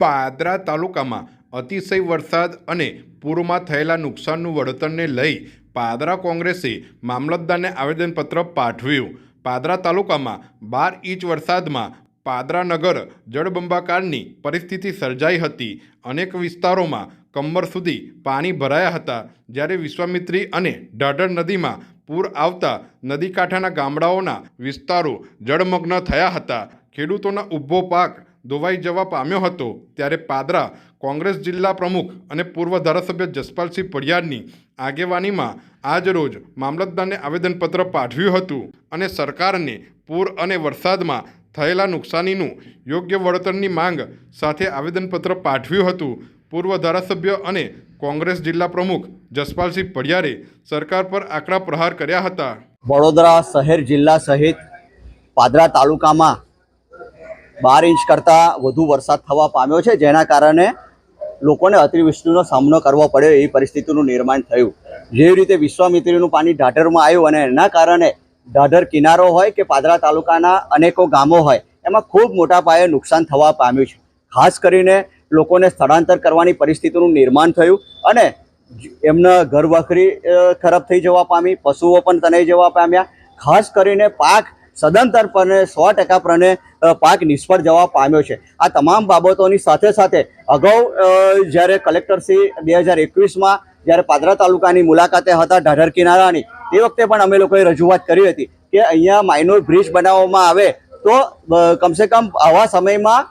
પાદરા તાલુકામાં અતિશય વરસાદ અને પૂરમાં થયેલા નુકસાનનું વળતરને લઈ પાદરા કોંગ્રેસે મામલતદારને આવેદનપત્ર પાઠવ્યું. પાદરા તાલુકામાં બાર ઇંચ વરસાદમાં પાદરા નગર જળબંબાકારની પરિસ્થિતિ સર્જાઈ હતી. અનેક વિસ્તારોમાં કમર સુધી પાણી ભરાયા હતા. જ્યારે વિશ્વામિત્રી અને ઢાઢર નદીમાં પૂર આવતા નદી કાંઠાના ગામડાઓના વિસ્તારો જળમગ્ન થયા હતા. ખેડૂતોના ઊભો પાક ધોવાઈ જવા પામ્યો હતો. ત્યારે પાદરા કોંગ્રેસ જિલ્લા પ્રમુખ અને પૂર્વ ધારાસભ્ય જસપાલસિંહ પડિયારની આગેવાનીમાં આજરોજ મામલતદારને આવેદનપત્ર પાઠવ્યું હતું અને સરકારને પૂર અને વરસાદમાં થયેલા નુકસાનીનું યોગ્ય વળતરની માંગ સાથે આવેદનપત્ર પાઠવ્યું હતું. પૂર્વ ધારાસભ્ય અને કોંગ્રેસ જિલ્લા પ્રમુખ જસપાલસિંહ પડિયારે સરકાર પર આકરા પ્રહાર કર્યા હતા. વડોદરા શહેર જિલ્લા સહિત પાદરા તાલુકામાં બાર ઇંચ કરતાં વધુ વરસાદ થવા પામ્યો છે, જેના કારણે લોકોને અતિવૃષ્ટિનો સામનો કરવો પડ્યો, એવી પરિસ્થિતિનું નિર્માણ થયું. જેવી રીતે વિશ્વામિત્રીનું પાણી ઢાઢરમાં આવ્યું અને એના કારણે ઢાઢર કિનારો હોય કે પાદરા તાલુકાના અનેકો ગામો હોય, એમાં ખૂબ મોટા પાયે નુકસાન થવા પામ્યું છે. ખાસ કરીને લોકોને સ્થળાંતર કરવાની પરિસ્થિતિનું નિર્માણ થયું અને એમના ઘર વખરી ખરાબ થઈ જવા પામી, પશુઓ પણ તણાઈ જવા પામ્યા. ખાસ કરીને પાક સદંતરપણે સો ટકા પ્રણે પાક નિષ્ફળ જવા પામ્યો છે. આ તમામ બાબતોની સાથે સાથે અગાઉ જ્યારે કલેક્ટરશ્રી બે હજાર એકવીસમાં જ્યારે પાદરા તાલુકાની મુલાકાતે હતા ઢાઢર કિનારાની, તે વખતે પણ અમે લોકોએ રજૂઆત કરી હતી કે અહીંયા માઇનોર બ્રિજ બનાવવામાં આવે તો કમસે કમ આવા સમયમાં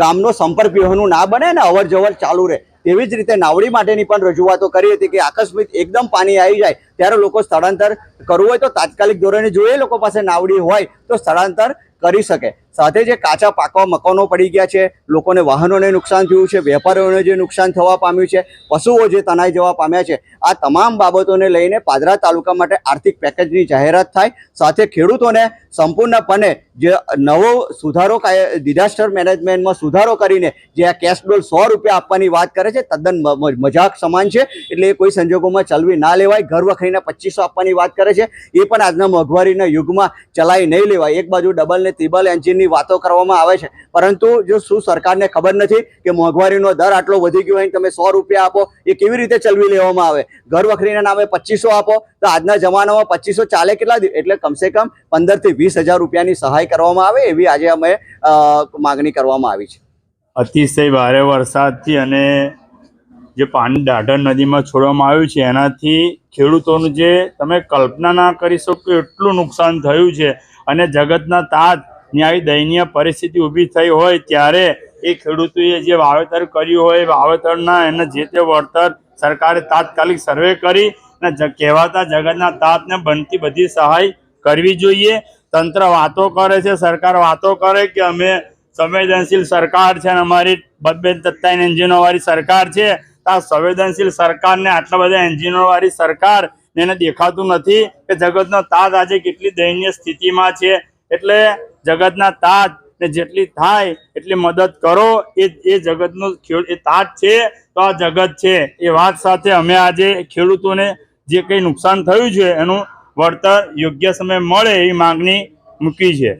ગામનો સંપર્ક વ્યવહારનું ના બને ને અવર જવર ચાલુ રહે. તેવી જ રીતે નાવડી માટેની પણ રજૂઆતો કરી હતી કે આકસ્મિક એકદમ પાણી આવી જાય ત્યારે લોકો સ્થળાંતર કરવું હોય તો તાત્કાલિક ધોરણે જો એ લોકો પાસે નાવડી હોય તો સ્થળાંતર કરી શકે. સાથે જે કાચા પાકવા મકાનો પડી ગયા છે, લોકોને વાહનોને નુકસાન થયું છે, વેપારીઓને જે નુકસાન થવા પામ્યું છે, પશુઓ જે તણાઈ જવા પામ્યા છે, આ તમામ બાબતોને લઈને પાદરા તાલુકા માટે આર્થિક પેકેજની જાહેરાત થાય. સાથે ખેડૂતોને સંપૂર્ણપણે જે નવો સુધારો ડિઝાસ્ટર મેનેજમેન્ટમાં સુધારો કરીને જે આ કેશ સો રૂપિયા આપવાની વાત કરે છે, તદ્દન મજાક સમાન છે. એટલે એ કોઈ સંજોગોમાં ચલવી ના લેવાય. ઘર વખરીને પચીસો આપવાની વાત કરે છે. એ પણ આજના મોંઘવારીના યુગમાં ચલાવી નહીં લેવાય. એક બાજુ ડબલ ને ત્રિબલ એન્જિનની વાતો કરવામાં આવે છે. પરંતુ જો શું સરકારને ખબર નથી કે મોંઘવારીનો દર આટલો વધી ગયો હોય તમે સો રૂપિયા આપો, એ કેવી રીતે ચલવી લેવામાં આવે? ઘર વખરીના નામે પચીસો આપો, તો આજના જમાનામાં પચીસો ચાલે કેટલા એટલે કમસે કમ પંદરથી વીસ હજાર રૂપિયાની સહાય કરવામાં આવે એવી આજે અમે માગણી કરવામાં આવી છે. અતિશય ભારે વરસાદથી અને જે પાણી દાઢર નદીમાં છોડવામાં આવ્યું છે, એનાથી ખેડૂતોનું જે તમે કલ્પના ના કરી શકો એટલું નુકસાન થયું છે. અને જગતના તાતની આવી દયનીય પરિસ્થિતિ ઊભી થઈ હોય ત્યારે એ ખેડૂતોએ જે વાવેતર કર્યું હોય વાવેતરના એને જે તે વળતર સરકારે તાત્કાલિક સર્વે કરી અને કહેવાતા જગતના તાતને બનતી બધી સહાય કરવી જોઈએ. તંત્ર વાતો કરે છે, સરકાર વાતો કરે કે અમે સંવેદનશીલ સરકાર છે અને અમારી બબ્બે તત્તાઈન એન્જિનોવાળી સરકાર છે. આ સંવેદનશીલ સરકારને આટલા બધા એન્જિનોવાળી સરકાર એને દેખાતું નથી કે જગતનો તાત આજે કેટલી દયનીય સ્થિતિમાં છે. એટલે જગતના તાત ને જેટલી થાય એટલી મદદ કરો. એ એ જગતનો એ તાત છે તો આ જગત છે. એ વાત સાથે અમે આજે ખેડૂતોને જે કંઈ નુકસાન થયું છે એનું વળતર યોગ્ય સમયે મળે એ માંગણી મૂકી છે.